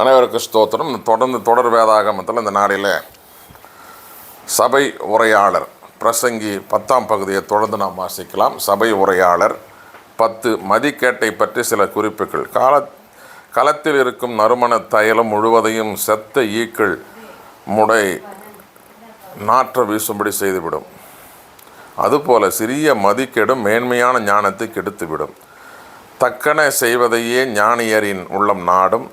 அனைவருக்கு ஸ்தோத்திரம். தொடர்ந்து தொடர் வேதாகமத்தில் இந்த நாளில் சபை உரையாளர் பிரசங்கி பத்தாம் பகுதியை தொடர்ந்து நாம் வாசிக்கலாம். சபை உரையாளர் பத்து மதிக்கேட்டை பற்றி சில குறிப்புகள். கால களத்தில் இருக்கும் நறுமண தைலம் முழுவதையும் செத்த ஈக்கள் முடை நாற்ற வீசும்படி செய்துவிடும். அதுபோல சிறிய மதிக்கெடும் மேன்மையான ஞானத்தை கெடுத்துவிடும். தக்கன செய்வதையே ஞானியரின் உள்ளம் நாடும்.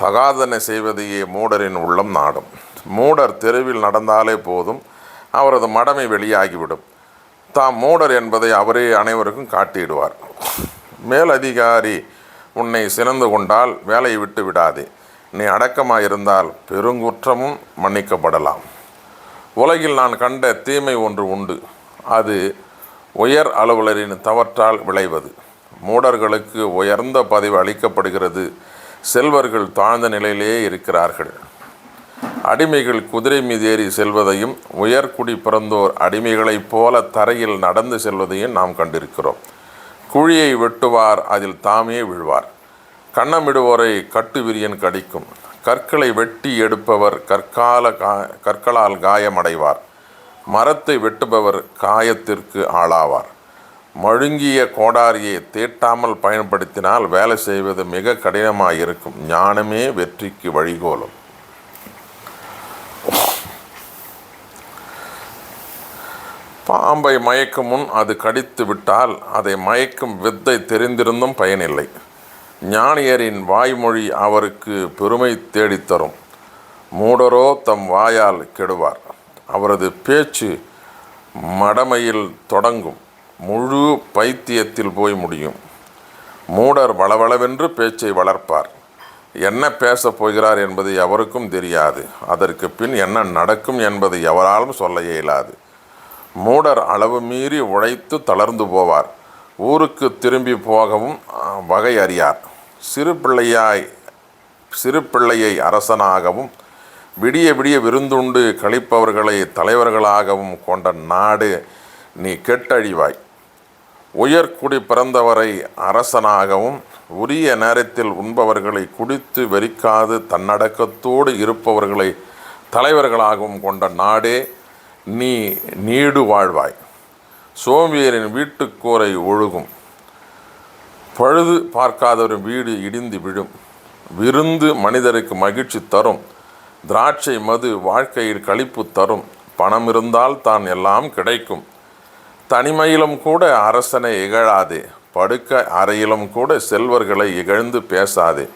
தகாதன செய்வதையே மூடரின் உள்ளம் நாடும். மூடர் தெருவில் நடந்தாலே போதும் அவரது மடமை வெளியாகிவிடும். தாம் மூடர் என்பதை அவரே அனைவருக்கும் காட்டிடுவார். மேலதிகாரி உன்னை சினந்து கொண்டால் வேலையை விட்டு விடாதே. நீ அடக்கமாக இருந்தால் பெருங்குற்றமும் மன்னிக்கப்படலாம். உலகில் நான் கண்ட தீமை ஒன்று உண்டு. அது உயர் அலுவலரின் தவற்றால் விளைவது. மூடர்களுக்கு உயர்ந்த பதவி அளிக்கப்படுகிறது. செல்வர்கள் தாழ்ந்த நிலையிலேயே இருக்கிறார்கள். அடிமைகள் குதிரை மீது ஏறி செல்வதையும் உயர்குடி பிறந்தோர் அடிமைகளைப் போல தரையில் நடந்து செல்வதையும் நாம் கண்டிருக்கிறோம். குழியை வெட்டுவார் அதில் தாமே விழுவார். கண்ணமிடுவோரை கட்டு விரியன் கடிக்கும். கற்களை வெட்டி எடுப்பவர் கற்கால கா கற்களால் காயமடைவார். மரத்தை வெட்டுபவர் காயத்திற்கு ஆளாவார். மழுங்கிய கோடாரியை தீட்டாமல் பயன்படுத்தினால் வேலை செய்வது மிக கடினமாக இருக்கும் ஞானமே வெற்றிக்கு வழிகோலும். பாம்பை மயக்கும் முன் அது கடித்து விட்டால் அதை மயக்கும் வித்தை தெரிந்திருந்தும் பயனில்லை. ஞானியரின் வாய்மொழி அவருக்கு பெருமை தேடித்தரும். மூடரோ தம் வாயால் கெடுவார். அவரது பேச்சு மடமையில் தொடங்கும். முழு பைத்தியத்தில் போய் முடியும். மூடர் வளவளவென்று பேச்சை வளர்ப்பார். என்ன பேசப் போகிறார் என்பது எவருக்கும் தெரியாது. அதற்கு பின் என்ன நடக்கும் என்பது எவராலும் சொல்ல இயலாது. மூடர் அளவு மீறி உழைத்து தளர்ந்து போவார். ஊருக்கு திரும்பி போகவும் வகை அறியார். சிறு பிள்ளையாய் சிறு பிள்ளையை அரசனாகவும் விடிய விடிய விருந்துண்டு கழிப்பவர்களை தலைவர்களாகவும் கொண்ட நாடு நீ கெட்டழிவாய். உயர்குடி பிறந்தவரை அரசனாகவும் உரிய நேரத்தில் உண்பவர்களை குடித்து வெறிக்காது தன்னடக்கத்தோடு இருப்பவர்களை தலைவர்களாகவும் கொண்ட நாடே நீ நீடு வாழ்வாய். சோம்பியரின் வீட்டுக்கூரை ஒழுகும். பழுது பார்க்காதவரின் வீடு இடிந்து விழும். விருந்து மனிதருக்கு மகிழ்ச்சி தரும். திராட்சை மது வாழ்க்கையில் கழிப்பு தரும். பணம் இருந்தால் தான் எல்லாம் கிடைக்கும். தனிமையிலும் கூட அரசனை இகழாதே. படுக்க அறையிலும் கூட செல்வர்களை இகழ்ந்து பேசாதே.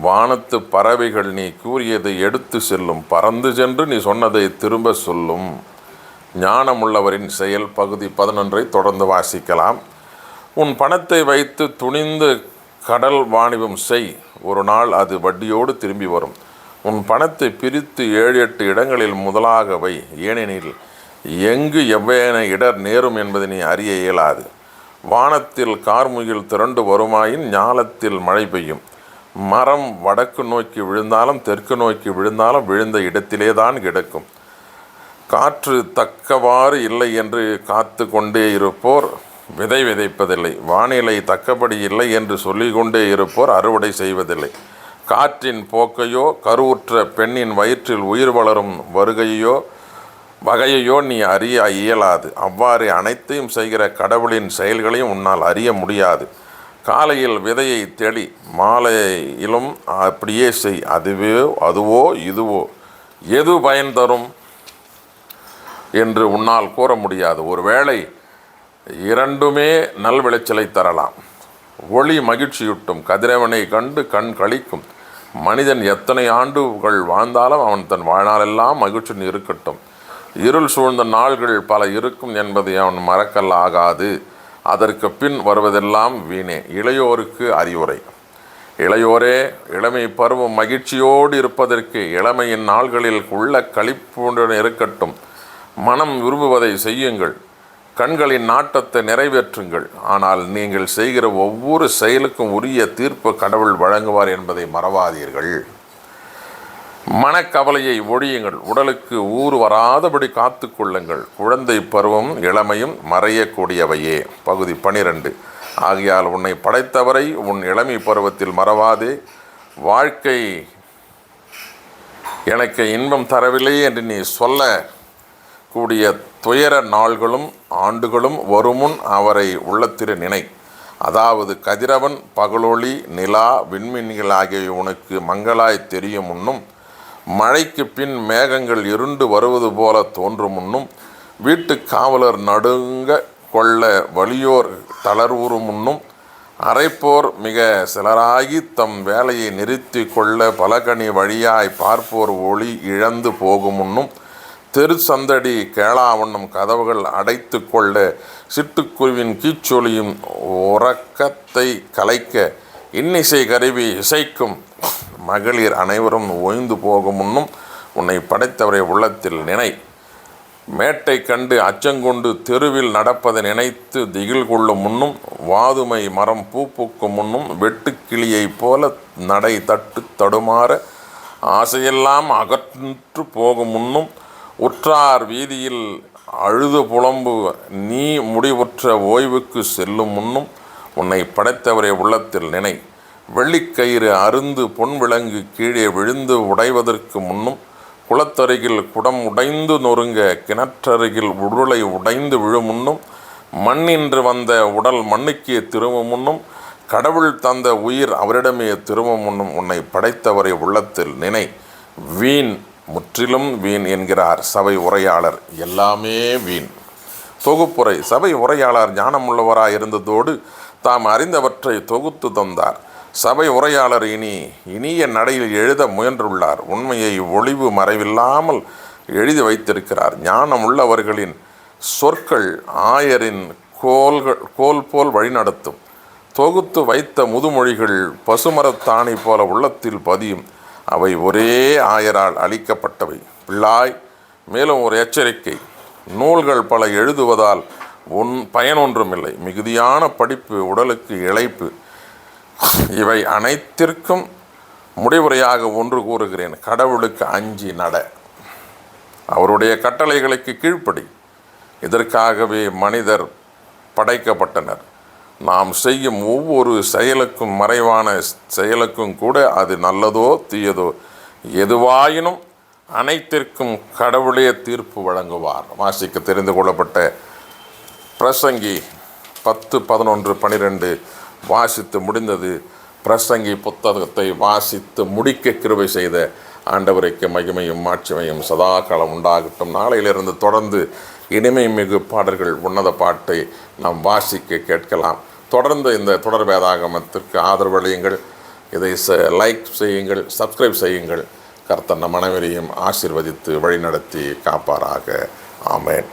வானத்து பறவைகள் நீ கூறியதை எடுத்து செல்லும். பறந்து சென்று நீ சொன்னதை திரும்ப சொல்லும். ஞானமுள்ளவரின் செயல் பகுதி பதினொன்றை தொடர்ந்து வாசிக்கலாம். உன் பணத்தை வைத்து துணிந்து கடல் வாணிபம் செய். ஒரு நாள் அது வட்டியோடு திரும்பி வரும். உன் பணத்தை பிரித்து ஏழு எட்டு இடங்களில் முதலாக வை. ஏனெனில் எங்கு எவ்வேன இடர் நேரும் என்பதை நீ அறிய இயலாது. வானத்தில் கார்முகில் திரண்டு வருமாயின் ஞாலத்தில் மழை பெய்யும். மரம் வடக்கு நோக்கி விழுந்தாலும் தெற்கு நோக்கி விழுந்தாலும் விழுந்த இடத்திலே தான் கிடக்கும். காற்று தக்கவாறு இல்லை என்று காத்து கொண்டே இருப்போர் விதை விதைப்பதில்லை. வானிலை தக்கபடி இல்லை என்று சொல்லிக்கொண்டே இருப்போர் அறுவடை செய்வதில்லை. காற்றின் போக்கையோ கருவுற்ற பெண்ணின் வயிற்றில் உயிர் வளரும் வருகையோ வகையையோ நீ அறிய இயலாது. அவ்வாறு அனைத்தையும் செய்கிற கடவுளின் செயல்களையும் உன்னால் அறிய முடியாது. காலையில் விதையை தெளி மாலையிலும் அப்படியே செய். அதுவே அதுவோ இதுவோ. எது பயன் தரும் என்று உன்னால் கூற முடியாது. ஒருவேளை இரண்டுமே நல்விளைச்சலை தரலாம். ஒளி மகிழ்ச்சியூட்டும். கதிரவனை கண்டு கண் கழிக்கும் மனிதன் எத்தனை ஆண்டுகள் வாழ்ந்தாலும் அவன் தன் வாழ்நாளெல்லாம் மகிழ்ச்சியுடன் இருக்கட்டும். இருள் சூழ்ந்த நாள்கள் பல இருக்கும் என்பதை அவன் மறக்கல் ஆகாது அதற்கு பின் வருவதெல்லாம் வீணே. இளையோருக்கு அறிவுரை. இளையோரே இளமை பருவம் மகிழ்ச்சியோடு இருப்பதற்கு இளமையின் நாள்களில் உள்ள களிப்புடன் இருக்கட்டும். மனம் விரும்புவதை செய்யுங்கள். கண்களின் நாட்டத்தை நிறைவேற்றுங்கள். ஆனால் நீங்கள் செய்கிற ஒவ்வொரு செயலுக்கும் உரிய தீர்ப்பு கடவுள் வழங்குவார் என்பதை மறவாதீர்கள். மனக்கவலையை ஒழியுங்கள். உடலுக்கு ஊர் வராதபடி காத்து கொள்ளுங்கள் குழந்தை பருவம் இளமையும் மறையக்கூடியவையே. பகுதி பனிரெண்டு. ஆகையால் உன்னை படைத்தவரை உன் இளமை பருவத்தில் மறவாதே. வாழ்க்கை எனக்கு இன்பம் தரவில்லை என்று நீ சொல்ல கூடிய துயர நாள்களும் ஆண்டுகளும் வருமுன் அவரை உள்ளத்திற நினை. அதாவது கதிரவன் பகலொளி நிலா விண்மீன்கள் ஆகியவை உனக்கு மங்களாய் தெரியும் முன்னும் மழைக்கு பின் மேகங்கள் இருண்டு வருவது போல தோன்றும் முன்னும் வீட்டு காவலர் நடுங்க கொள்ள வலியோர் தளர்வுறு முன்னும் அரைப்போர் மிக சிலராகி தம் வேலையை நிறுத்தி கொள்ள பலகனி வழியாய் பார்ப்போர் ஒளி இழந்து போகும் முன்னும் தெரு சந்தடி கேளாவண்ணம் கதவுகள் அடைத்து கொள்ள சிட்டுக்குருவின் கீச்சொலியும் உறக்கத்தை கலைக்க இன்னிசை கருவி இசைக்கும் மகளிர் அனைவரும் ஓய்ந்து போகும் முன்னும் உன்னை படைத்தவரை உள்ளத்தில் நினை. மேட்டை கண்டு அச்சங்கொண்டு தெருவில் நடப்பதை நினைத்து திகில் கொள்ளும் முன்னும் வாதுமை மரம் பூ பூக்கும் முன்னும் வெட்டுக்கிளியைப் போல நடை தட்டு தடுமாற ஆசையெல்லாம் அகற்று போகும் முன்னும் உற்றார் வீதியில் அழுது புலம்பு நீ முடிவுற்ற ஓய்வுக்கு செல்லும் முன்னும் உன்னை படைத்தவரை உள்ளத்தில் நினை. வெள்ளிக்கயிறு அருந்து பொன் விலங்கு கீழே விழுந்து உடைவதற்கு முன்னும் குளத்தருகில் குடம் உடைந்து நொறுங்க கிணற்றருகில் உருளை உடைந்து விழும் முன்னும் மண்ணின்று வந்த உடல் மண்ணுக்கே திரும்பும் முன்னும் கடவுள் தந்த உயிர் அவரிடமே திரும்பும் முன்னும் உன்னை படைத்தவரை உள்ளத்தில் நினை. வீண் முற்றிலும் வீண் என்கிறார் சபை உரையாளர். எல்லாமே வீண். தொகுப்புரை. சபை உரையாளர் ஞானமுள்ளவராய் இருந்ததோடு தாம் அறிந்தவற்றை தொகுத்து தந்தார். சபை உரையாளர் இனி இனிய நடையில் எழுத முயன்றுள்ளார். உண்மையை ஒளிவு மறைவில்லாமல் எழுதி வைத்திருக்கிறார். ஞானம் உள்ளவர்களின் சொற்கள் ஆயரின் கோல்கள் கோல் போல் வழிநடத்தும். தொகுத்து வைத்த முதுமொழிகள் பசுமரத்தாணி போல உள்ளத்தில் பதியும். அவை ஒரே ஆயரால் அளிக்கப்பட்டவை. பிள்ளாய் மேலும் ஒரு எச்சரிக்கை. நூல்கள் பல எழுதுவதால் ஒன் பயனொன்றுமில்லை. மிகுதியான படிப்பு உடலுக்கு இழைப்பு. இவை அனைத்திற்கும் முடிவுரையாக ஒன்று கூறுகிறேன். கடவுளுக்கு அஞ்சி நட. அவருடைய கட்டளைகளுக்கு கீழ்ப்படி. இதற்காகவே மனிதர் படைக்கப்பட்டனர். நாம் செய்யும் ஒவ்வொரு செயலுக்கும் மறைவான செயலுக்கும் கூட அது நல்லதோ தீயதோ எதுவாயினும் அனைத்திற்கும் கடவுளே தீர்ப்பு வழங்குவார். வாசிக்க தெரிந்து கொள்ளப்பட்ட பிரசங்கி பத்து பதினொன்று பனிரெண்டு வாசித்து முடிந்தது. பிரசங்கி புத்தகத்தை வாசித்து முடிக்க கிருபை செய்த ஆண்டவரைக்கு மகிமையும் மாட்சிமையும் சதா காலம் உண்டாகட்டும். நாளையிலிருந்து தொடர்ந்து இனிமை மிகு பாடல்கள் உன்னத பாட்டை நாம் வாசிக்க கேட்கலாம். தொடர்ந்து இந்த தொடர் வேதாகமத்திற்கு ஆதரவளியுங்கள் இதை ச லைக் செய்யுங்கள் சப்ஸ்கிரைப் செய்யுங்கள். கர்த்தர் நம் ஆசிர்வதித்து வழிநடத்தி காப்பாராக. ஆமேன்.